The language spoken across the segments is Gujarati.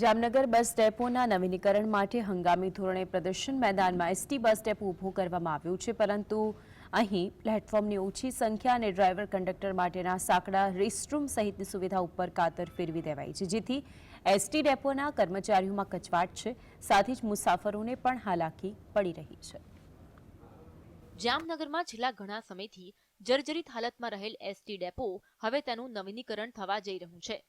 જામનગર બસ ડેપોના નવીનીકરણ માટે હંગામી ધોરણે પ્રદર્શન મેદાનમાં એસટી બસ ડેપો ઊભું કરવામાં આવ્યું છે, પરંતુ અહીં પ્લેટફોર્મની ઓછી સંખ્યા અને ડ્રાઈવર કંડક્ટર માટેના સાંકડા રેસ્ટરૂમ સહિતની સુવિધા ઉપર કાતર ફેરવી દેવાઈ છે. જેથી એસટી ડેપોના કર્મચારીઓમાં કચવાટ છે, સાથે જ મુસાફરોને પણ હાલાકી પડી રહી છે. જામનગરમાં છેલ્લા ઘણા સમયથી જર્જરિત હાલતમાં રહેલ એસટી ડેપો હવે તેનું નવીનીકરણ થવા જઈ રહ્યું છે.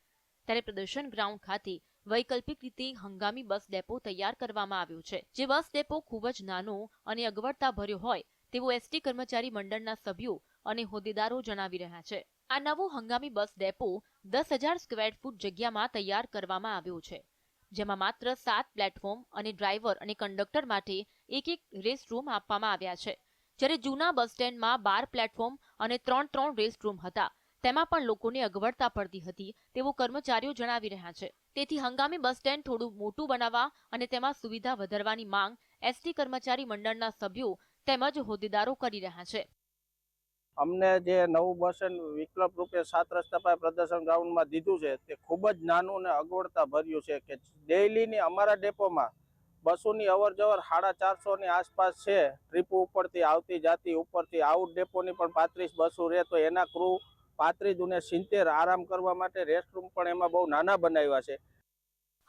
ત્યારે પ્રદર્શન ગ્રાઉન્ડ ખાતે વૈકલ્પિક રીતે હંગામી બસ ડેપો તૈયાર કરવામાં આવ્યો છે. જે બસ ડેપો ખૂબ જ નાનો અને અગવડતા ભર્યો હોય, તેવું એસટી કર્મચારી મંડળના સભ્યો અને હોદ્દેદારો જણાવી રહ્યા છે. આ નવો હંગામી બસ ડેપો દસ હજાર સ્ક્વેર ફૂટ જગ્યામાં તૈયાર કરવામાં આવ્યો છે, જેમાં માત્ર સાત પ્લેટફોર્મ અને ડ્રાઈવર અને કંડક્ટર માટે એક એક રેસ્ટ રૂમ આપવામાં આવ્યા છે. જ્યારે જૂના બસ સ્ટેન્ડમાં બાર પ્લેટફોર્મ અને ત્રણ ત્રણ રેસ્ટ રૂમ હતા તેમાં પણ લોકોને અગવડતા પડતી હતી, તેવું કર્મચારીઓ જણાવી રહ્યા છે. તેથી હંગામી બસ સ્ટેન્ડ થોડું મોટું બનાવવા અને તેમાં સુવિધા વધારવાની માંગ એસટી કર્મચારી મંડળના સભ્યો તેમજ હોદ્દેદારો કરી રહ્યા છે. અમને જે નવું બસ સ્ટેન્ડ વિકલ્પ રૂપે સાત રસ્તા પાસે પ્રદર્શન ગ્રાઉન્ડમાં દીધું છે, તે ખૂબ જ નાનું અને અગવડતા ભર્યું છે કે ડેઇલીની અમારા ડેપોમાં બસોની અવર જવર સાડા ચારસોની આસપાસ છે, ટ્રીપ ઉપરથી આવતી જાતી ઉપરથી આઉટ ડેપોની પણ પાંત્રીસ બસો રહે તો એના ક્રૂ પાંત્રીસ અને સિત્તેર આરામ કરવા માટે રેસ્ટરૂમ પણ એમાં બહુ નાના બનાવ્યા છે.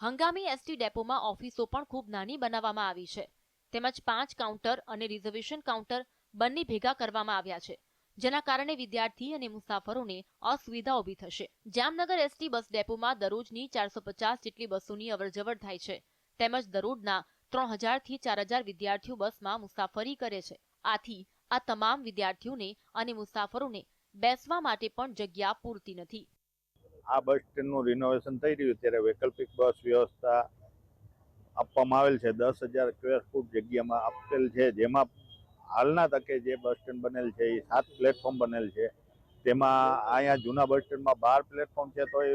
હંગામી એસટી ડેપોમાં ઓફિસો પણ ખૂબ નાની બનાવવામાં આવી છે. તેમજ પાંચ કાઉન્ટર અને રિઝર્વેશન કાઉન્ટર બંને ભેગા કરવામાં આવ્યા છે, જેના કારણે વિદ્યાર્થી અને મુસાફરોને અસુવિધા ઊભી થશે. જામનગર એસટી બસ ડેપોમાં દરરોજની ચારસો પચાસ જેટલી બસોની અવરજવર થાય છે, તેમજ દરરોજના ત્રણ હજારથી ચાર હજાર વિદ્યાર્થીઓ બસમાં મુસાફરી કરે છે. આથી આ તમામ વિદ્યાર્થીઓને અને મુસાફરોને બેસવા માટે પણ જગ્યા પૂરતી નથી. આ બસ સ્ટેન્ડનું રિનોવેશન થઈ રહ્યું ત્યારે વૈકલ્પિક બસ વ્યવસ્થા આપવામાં આવેલ છે. દસ હજાર સ્ક્વેર ફૂટ જગ્યામાં આપેલ છે. જેમાં હાલના તકે જે બસ સ્ટેન્ડ બનેલ છે, એ સાત પ્લેટફોર્મ બનેલ છે. તેમાં અહીંયા જૂના બસ સ્ટેન્ડમાં બાર પ્લેટફોર્મ છે, તો એ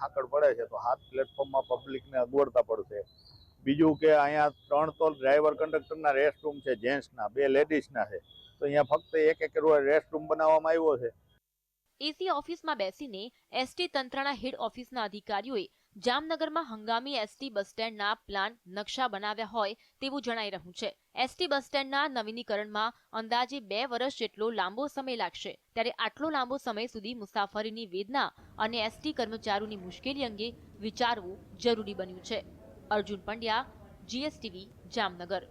હાકડ પડે છે. તો સાત પ્લેટફોર્મમાં પબ્લિકને અગવડતા પડશે. બીજું કે અહીંયા ત્રણ તો ડ્રાઈવર કંડક્ટરના રેસ્ટ રૂમ છે જેન્ટ્સના બે લેડીઝના છે. તો અહીંયા ફક્ત એક એક રેસ્ટ રૂમ બનાવવામાં આવ્યો છે. એસી ઓફિસમાં બેસીને એસટી તંત્રના હેડ ઓફિસના અધિકારીઓએ જામનગરમાં હંગામી એસટી બસ સ્ટેન્ડના પ્લાન નકશા બનાવ્યા હોય તેવું જણાઈ રહ્યું છે. એસટી બસ સ્ટેન્ડના નવીનીકરણમાં અંદાજે બે વર્ષ જેટલો લાંબો સમય લાગશે. ત્યારે આટલો લાંબો સમય સુધી મુસાફરીની વેદના અને એસટી કર્મચારીઓની મુશ્કેલી અંગે વિચારવું જરૂરી બન્યું છે. અર્જુન પંડ્યા જીએસટીવી જામનગર.